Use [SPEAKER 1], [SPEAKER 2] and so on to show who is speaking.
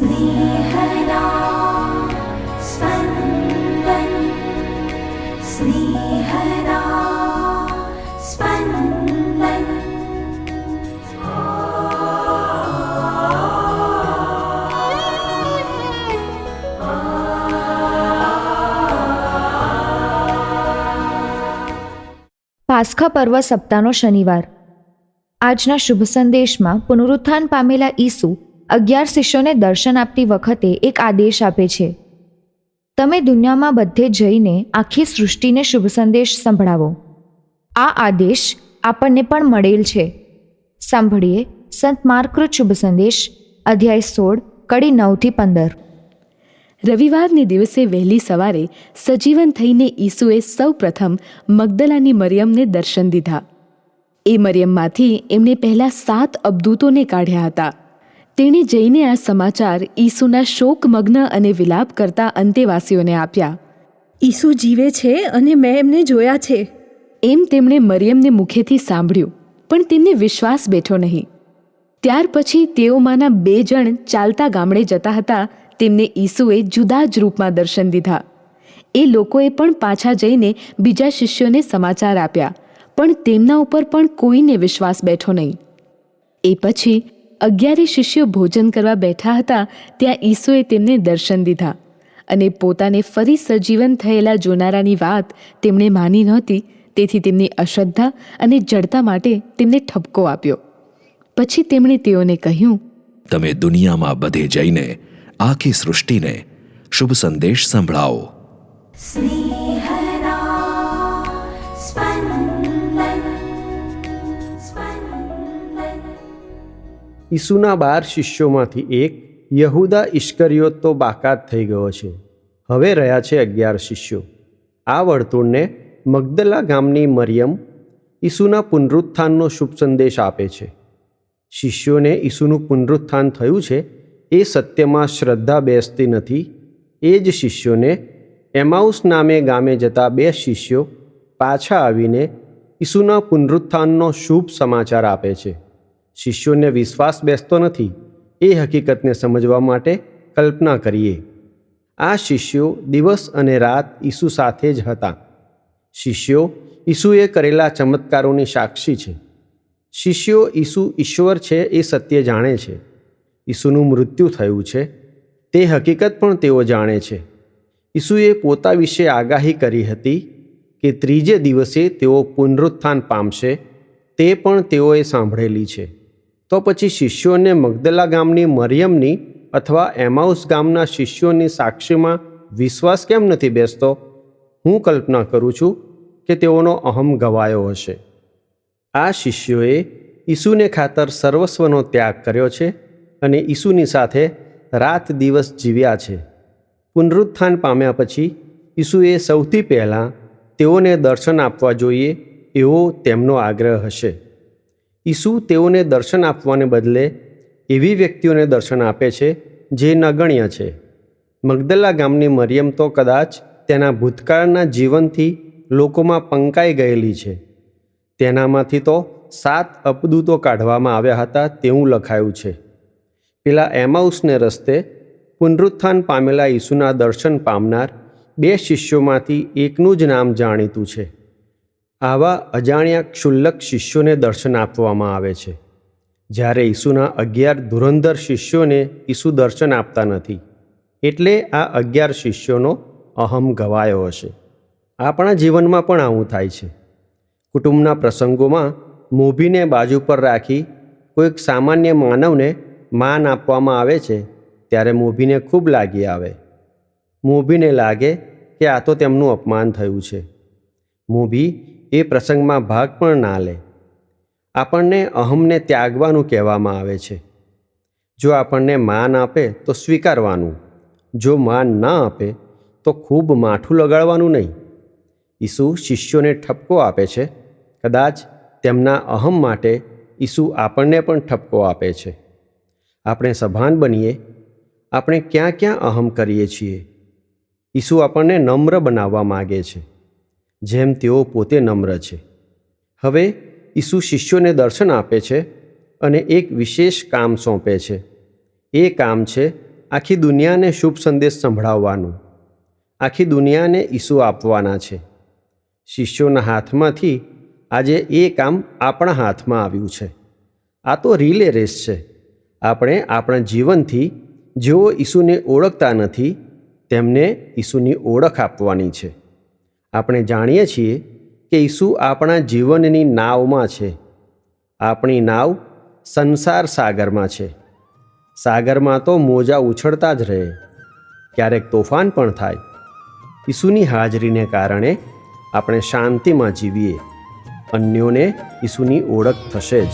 [SPEAKER 1] स्नेहदा स्पन्दन् स्नेहदा स्पन्दन्
[SPEAKER 2] પાસ્ખા પર્વ સપ્તાહનો શનિવાર આજના શુભ સંદેશમાં પુનરુત્થાન પામેલા ઈસુ અગિયાર શિષ્યોને દર્શન આપતી વખતે એક આદેશ આપે છે. તમે દુનિયામાં બધે જઈને આખી સૃષ્ટિને શુભ સંદેશ સંભળાવો. આ આદેશ આપણને પણ મળેલ છે. સાંભળીએ સંત માર્કૃત શુભ સંદેશ, અધ્યાય સોળ, કડી નવથી પંદર.
[SPEAKER 3] રવિવારને દિવસે વહેલી સવારે સજીવન થઈને ઈસુએ સૌ પ્રથમ મગદલાની મરિયમને દર્શન દીધા. એ મરિયમમાંથી એમણે પહેલાં સાત અબદૂતોને કાઢ્યા હતા. તેણે જઈને આ સમાચાર ઈસુના શોકમગ્ન અને વિલાપ કરતા અંતેવાસીઓને આપ્યા.
[SPEAKER 4] ઈસુ જીવે છે અને મેં એમને જોયા છે.
[SPEAKER 3] એમ તેમણે મરિયમને મુખેથી સાંભળ્યું પણ તેમને વિશ્વાસ બેઠો નહીં. ત્યાર પછી તેઓમાંના બે જણ ચાલતા ગામડે જતા હતા તેમને ઈસુએ જુદા જ રૂપમાં દર્શન દીધા. એ લોકોએ પણ પાછા જઈને બીજા શિષ્યોને સમાચાર આપ્યા પણ તેમના ઉપર પણ કોઈને વિશ્વાસ બેઠો નહીં. એ પછી અગિયારે શિષ્યો ભોજન કરવા બેઠા હતા ત્યાં ઈસોએ તેમને દર્શન દીધા અને પોતાને ફરી સજીવન થયેલા જોનારાની વાત તેમણે માની નહોતી તેથી તેમની અશ્રદ્ધા અને જડતા માટે તેમને ઠપકો આપ્યો. પછી તેમણે તેઓને કહ્યું
[SPEAKER 5] તમે દુનિયામાં બધે જઈને આખી સૃષ્ટિને શુભ સંદેશ સંભળાવો.
[SPEAKER 6] ઈસુના બાર શિષ્યોમાંથી એક યહુદા ઇશ્કરિયોત તો બાકાત થઈ ગયો છે. હવે રહ્યા છે અગિયાર શિષ્યો. આ વર્તુળને મગદલા ગામની મરિયમ ઈસુના પુનરુત્થાનનો શુભ સંદેશ આપે છે. શિષ્યોને ઈસુનું પુનરુત્થાન થયું છે એ સત્યમાં શ્રદ્ધા બેસતી નથી. એ જ શિષ્યોને એમાઉસ નામે ગામે જતા બે શિષ્યો પાછા આવીને ઈસુના પુનરુત્થાનનો શુભ સમાચાર આપે છે. શિષ્યોને વિશ્વાસ બેસતો નથી, એ હકીકતને સમજવા માટે કલ્પના કરીએ. આ શિષ્યો દિવસ અને રાત ઈસુ સાથે જ હતા. શિષ્યો ઈસુએ કરેલા ચમત્કારોની સાક્ષી છે. શિષ્યો ઈસુ ઈશ્વર છે એ સત્ય જાણે છે. ઈસુનું મૃત્યુ થયું છે, તે હકીકત પણ તેઓ જાણે છે. ઈસુએ પોતા વિશે આગાહી કરી હતી કે ત્રીજે દિવસે તેઓ પુનરુત્થાન પામશે, તે પણ તેઓએ સાંભળેલી છે. તો પછી શિષ્યોને મગદલા ગામની મરિયમની અથવા એમાઉસ ગામના શિષ્યોની સાક્ષીમાં વિશ્વાસ કેમ નથી બેસતો? હું કલ્પના કરું છું કે તેઓનો અહમ ગવાયો હશે. આ શિષ્યોએ ઈસુને ખાતર સર્વસ્વનો ત્યાગ કર્યો છે અને ઈસુની સાથે રાત દિવસ જીવ્યા છે. પુનરુત્થાન પામ્યા પછી ઈસુએ સૌથી પહેલાં તેઓને દર્શન આપવા જોઈએ એવો તેમનો આગ્રહ હશે. ઈસુ તેઓને દર્શન આપવાને બદલે એવી વ્યક્તિઓને દર્શન આપે છે જે નગણ્ય છે. મગદલા ગામની મરિયમ તો કદાચ તેના ભૂતકાળના જીવનથી લોકોમાં પંકાઈ ગયેલી છે. તેનામાંથી તો સાત અપદૂતો કાઢવામાં આવ્યા હતા તેવું લખાયું છે. પેલા એમાઉસને રસ્તે પુનરુત્થાન પામેલા ઈસુના દર્શન પામનાર બે શિષ્યોમાંથી એકનું જ નામ જાણીતું છે. આવા અજાણ્યા ક્ષુલ્લક શિષ્યોને દર્શન આપવામાં આવે છે. જ્યારે ઈસુના અગિયાર ધુરંધર શિષ્યોને ઈસુ દર્શન આપતા નથી, એટલે આ અગિયાર શિષ્યોનો અહમ ગવાયો હશે. આપણા જીવનમાં પણ આવું થાય છે. કુટુંબના પ્રસંગોમાં મૂભીને બાજુ પર રાખી કોઈક સામાન્ય માનવને માન આપવામાં આવે છે, ત્યારે મોભીને ખૂબ લાગી આવે. મોભીને લાગે કે આ તો તેમનું અપમાન થયું છે. મોભી એ પ્રસંગમાં ભાગ પણ ના લે. આપણને અહમને ત્યાગવાનું કહેવામાં આવે છે. જો આપણને માન આપે તો સ્વીકારવાનું. જો માન ન આપે તો ખૂબ માઠું લગાડવાનું નહીં. ઈસુ શિષ્યોને ઠપકો આપે છે. કદાચ તેમના અહમ માટે ઈસુ આપણને પણ ઠપકો આપે છે. આપણે સભાન બનીએ. આપણે ક્યાં ક્યાં અહમ કરીએ છીએ? ઈસુ આપણને નમ્ર બનાવવા માગે છે. જેમ તેઓ પોતે નમ્ર છે. હવે ઈસુ શિષ્યોને દર્શન આપે છે અને એક વિશેષ કામ સોંપે છે. એ કામ છે આખી દુનિયાને શુભ સંદેશ સંભળાવવાનું. આખી દુનિયાને ઈસુ આપવાના છે. શિષ્યોના હાથમાંથી આજે એ કામ આપણા હાથમાં આવ્યું છે. આ તો રિલે રેસ છે. આપણે આપણા જીવનથી જેઓ ઈસુને ઓળખતા નથી, તેમને ઈસુની ઓળખ આપવાની છે. આપણે જાણીએ છીએ કે ઈસુ આપણા જીવનની નાવમાં છે. આપણી નાવ સંસાર સાગરમાં છે. સાગરમાં તો મોજા ઉછળતા જ રહે. ક્યારેક તોફાન પણ થાય. ઈસુની હાજરીને કારણે આપણે શાંતિમાં જીવીએ. અન્યોને ઈસુની ઓળખ થશે જ.